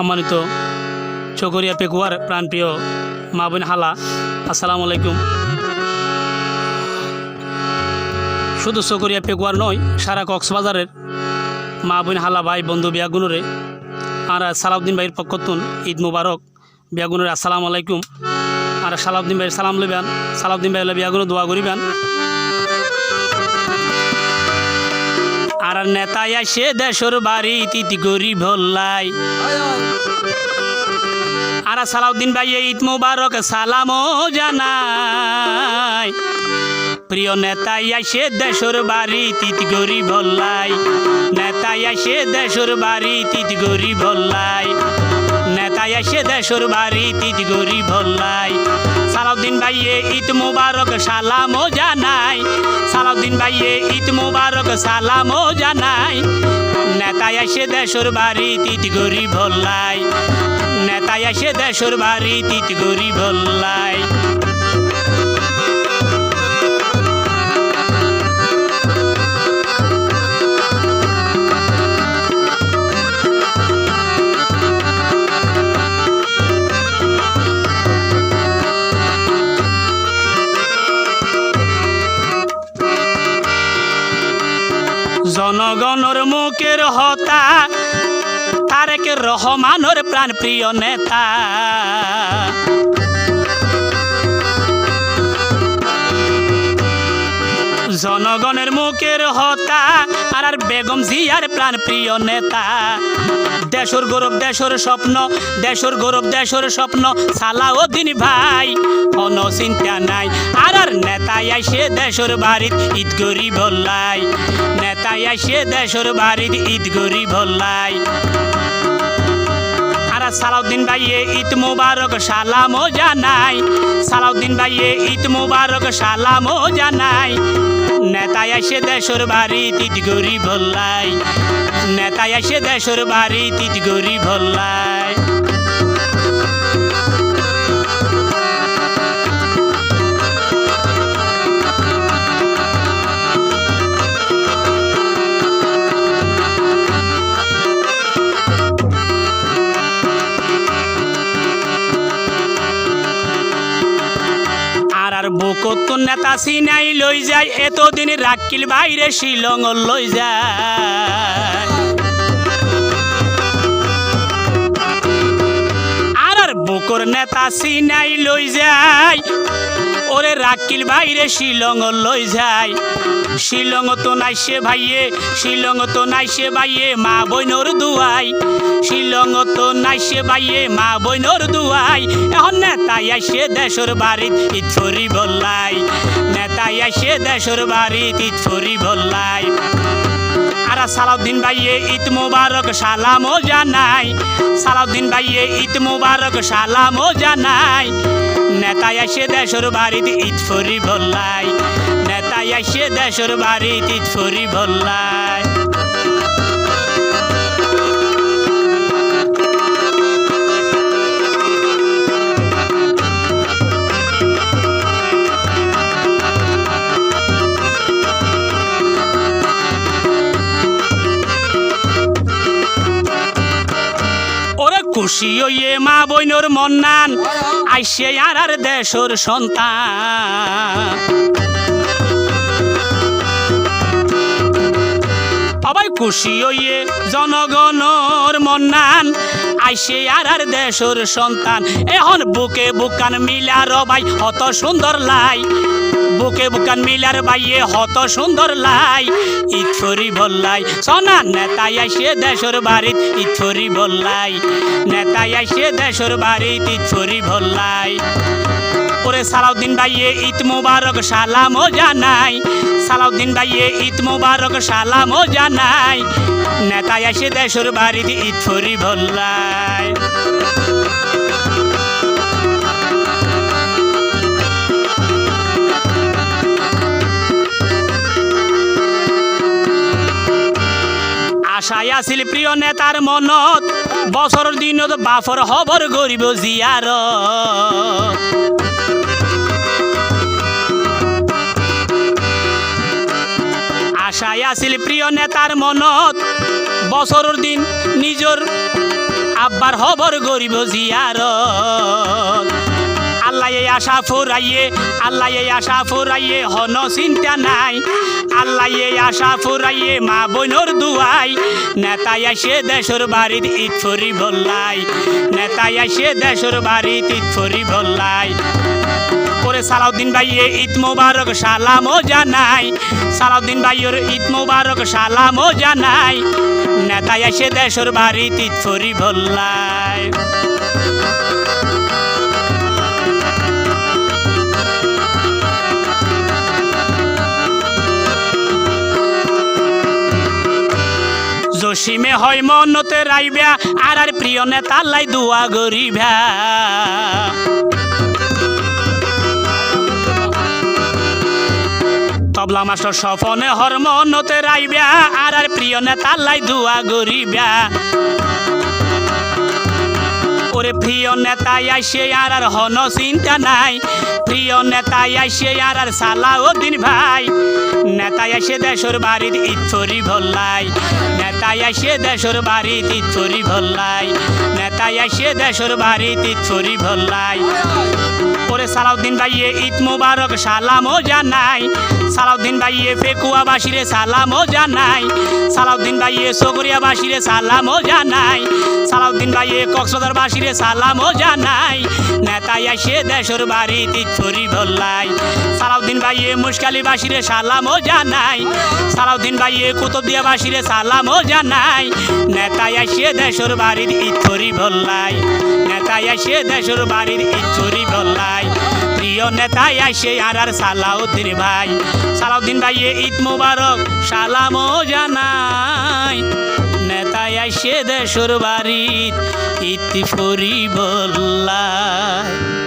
সম্মানিত চকরিয়া পেকুয়ার প্রাণপ্রিয় মা বোন হালা, আসসালামু আলাইকুম। শুধু চকরিয়া পেকুয়ার নয়, সারা কক্সবাজারের মা বোন হালা ভাই বন্ধু বিয়াগুনরে, আর সালাউদ্দিন ভাইয়ের পক্ষতুন ঈদ মুবারক। বিয়াগুনের, আসসালামু আলাইকুম। আর সালাউদ্দিন ভাইয়ের সালাম লইবেন, সালাউদ্দিন ভাই বিয়াগুনো দোয়া করিবেন। আর নেতাই আসে দেশর বাড়ি, তিতি গরিব হল্লাই আর সালাউদ্দিন ভাই ঈদ মুবারক সালামও জানাই। প্রিয় নেতাই আসে দেশর বাড়ি, তিতি গরিব হল্লাই নেতাই আসে দেশর বাড়ি, তিতি গরিব হল্লাই নেতাই আসে দেশর বাড়ি, তিতি গরিব হল্লাই সালাউদ্দিন ভাইয়ে ঈদ মুবারক সালামও জানাই। সালাউদ্দিন ভাইয়ে ঈদ মুবারক সালামও জানাই। নেতাই আসে দেশর বাড়ি, তিত গরি ভোল্লাই। নেতায় আসে দেশর বাড়ি, তিত গরি হল্লাই জনগণর মুখের হতা, তারেক রহমানের প্রাণ প্রিয় নেতা। জনগণের মুখের হতা আর আর বেগম জিয়ার প্রাণ প্রিয় নেতা। দেশর গৌরব, দেশর স্বপ্ন, দেশর গৌরব, দেশর স্বপ্ন, সালাউদ্দিন ভাই, কোন চিন্তা নাই। আর আর নেতাই আইসে দেশর বাড়িত, ঈদ গরি ভল্লাই নেতাই আইসে দেশর বাড়িত ঈদ গরি ভল্লাই আর সালাউদ্দিন ভাইয়ে ঈদ মুবারক সালামও জানাই। সালাউদ্দিন ভাইয়ে ঈদ মুবারক সালামও জানাই। নেতাই আসে দেশর বাড়ি তিত গরি ভল্লাই নেতাই আসে দেশর বাড়ি তিত গরি ভল্লাই নেতা সিনাই লই যায়, এতদিন রাকিল বাইরে শিলং লই যায়। আর বুকর নেতা সিনাই লই যায় ওরে রাকিল বাইরে শিলং লই যায় শিলং তো নাই সে ভাইয়ে, শিলং তো নাই সে ভাইয়ে, মা বইনর দুয়াই। শিলং তো নাই সে ভাইয়ে, মা বইনর দুয়াই। এখন নেতাই আসে দেশর বাড়িত ইচ্ছরি বললাই। নেতাই আসে দেশর বাড়িত ইচ্ছরি বললাই। সালাউদ্দিন ভাইয়ে, ঈদ মুবারক সালামও জানাই। সালাউদ্দিন ভাইয়ে, ঈদ মুবারক সালামও জানাই। নেতাই আসে দেশর বাড়িতে ঈদ ফরি বললাই নেতাই আসে দেশর বাড়িতে ঈদ ফরি বললাই খুশি হইয়ে মা বইনর মন্নান। আইসে আর আর দেশর সন্তান। সবাই খুশি হইয়ে জনগণর মন্নান। আইসে আর আর দেশর সন্তান। এখন বুকে বুকান মিলার ভাই অত সুন্দর লাই। বুকে বুকান মিলার বাইয়ে হত সুন্দর লাই। ইথরি বললাই। সনা, নেতাই আইসে দেশর বাড়িত, ইথরি বললাই। নেতাই আইসে দেশর বাড়িত, ইথরি বললাই। ওরে সালাউদ্দিন ভাইয়ে ঈদ মুবারক, সালামও জানাই। সালাউদ্দিন ভাইয়ে ঈদ মুবারক, সালামও জানাই। নেতাই আসে দেশর বাড়িতে, ঈদ ফরি ভল্লাই আশায় আছিল প্রিয় নেতার মনত, বছর দিনত বাফর হবর গরিব জিয়ার আশায় আছিল প্রিয় নেতার মনত। বছৰৰ দিন নিজৰ আব্বার হবর গরিব জিয়ারত। আল্লাহ এই আশা ফুরাইয়ে, আল্লাহ এই আশা ফুরাইয়ে, হন চিন্তা নাই। আল্লাহ এই আশা ফুরাইয়ে, মা বোনর দুয়াই নেতাই আসে দেশর বাড়িত, ঈদ ফরি বললাই। নেতাই আসে দেশর বাড়িত, ঈদ ফরি বললাই। সালাউদ্দিন ভাইয়ে ঈদ মোবারক, সালামও জানাই। সালাউদ্দিন ভাইয়ের ঈদ মোবারক, সালামও জানাই। নেতাই আসে দেশর বাড়িত ঈদ ফরি জসিমে হয় মনতে রাইবা আর আর প্রিয় নেতা লাই দুয়া গরিবা তবলা মাস্টার সফনে হর মনতে রাইবা আর আর প্রিয় নেতা লাই দুয়া গরিবা ওরে প্রিয় নেতাই আইসে, আর আর হন চিন্তা নাই। প্রিয় নেতাই আইসে, আর আর সালা ও দিন ভাই। নেতাই আসে দেশর বাড়ির ইচ্ছরি ভল্লাই। নেতাই আসে দেশর বাড়ির ইচ্ছরি ভল্লাই। নেতাই আসে দেশর বাড়ির ইচ্ছরি ভল্লাই। ওরে সালাউদ্দিন ভাইয়ে, ঈদ মুবারক সালামও জানাই। সালাউদ্দিন ভাইয়ে ফেকুয়া বাসিরে সালামও জানাই। সালাউদ্দিন ভাইয়ে সগরিয়া বাসিরে সালামও জানাই। সালাউদ্দিন ভাইয়ে কক্সবাজার বাসিরে সালামও জানাই। নেতাই আসে দেশর বাড়ি তিথরি ভল্লাই সালাউদ্দিন ভাইয়ে মুশকালি বাসিরে সালামও জানাই। সালাউদ্দিন ভাইয়ে কুতুবদিয়া বাসিরে সালামও জানাই। নেতাই আসে দেশর বাড়ির ইথরি ভল্লাই নেতাই আসে দেশর বাড়ির ইথরি ভল্লাই প্রিয় নেতাই আসে আর আর সালাউদ্দিন ভাই। সালাউদ্দিন ভাইয়ে ঈদ মুবারক সালামও জানাই। নেতাই আসে দেশর বাড়ি ইতি ফরি বল্লাই